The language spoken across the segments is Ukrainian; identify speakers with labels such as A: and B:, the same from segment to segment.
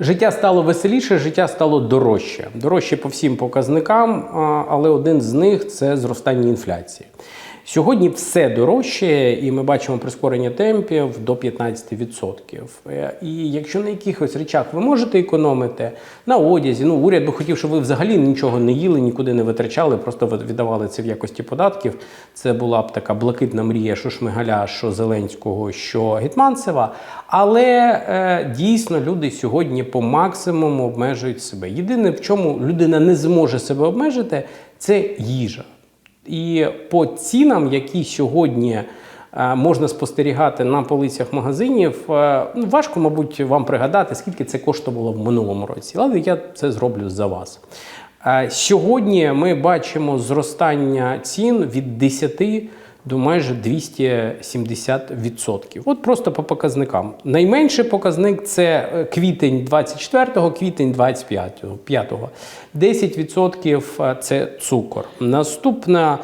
A: Життя стало веселіше, життя стало дорожче. Дорожче по всім показникам, але один з них це зростання інфляції. Сьогодні все дорожче, і ми бачимо прискорення темпів до 15%. Е, І якщо на якихось речах ви можете економити на одязі, ну уряд би хотів, щоб ви взагалі нічого не їли, нікуди не витрачали, просто віддавали це в якості податків. Це була б така блакитна мрія, що Шмигаля, що Зеленського, що Гетманцева. Але е, дійсно люди сьогодні по максимуму обмежують себе. Єдине, в чому людина не зможе себе обмежити, це їжа. І по цінам, які сьогодні е, можна спостерігати на полицях магазинів, е, ну, важко, мабуть, вам пригадати, скільки це коштувало в минулому році. Але я це зроблю за вас. Е, Сьогодні ми бачимо зростання цін від 10 до майже 270%. От просто по показникам. Найменший показник це е, квітень 24-го, квітень 25-го. 10% це цукор. Наступна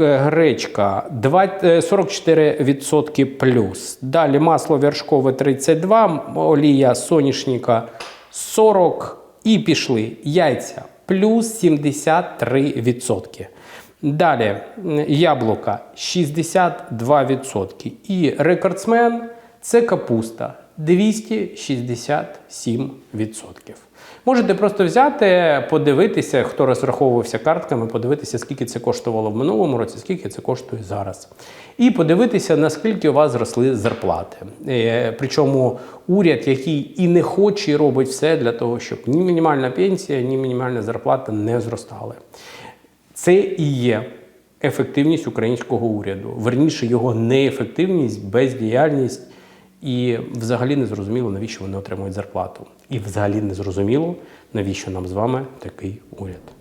A: е, гречка 20 е, 44% плюс. Далі масло вершкове 32, олія соняшника 40 і пішли яйця плюс 73%. Далі яблука 62%. І рекордсмен це капуста 267%. Можете просто взяти, подивитися, хто розраховувався картками, подивитися, скільки це коштувало в минулому році, скільки це коштує зараз. І подивитися, наскільки у вас зросли зарплати. Е, Причому уряд, який і не хоче, робить все для того, щоб ні мінімальна пенсія, ні мінімальна зарплата не зростали. Це і є ефективність українського уряду. Верніше, його неефективність, бездіяльність. І взагалі не зрозуміло, навіщо вони отримують зарплату. І взагалі не зрозуміло, навіщо нам з вами такий уряд.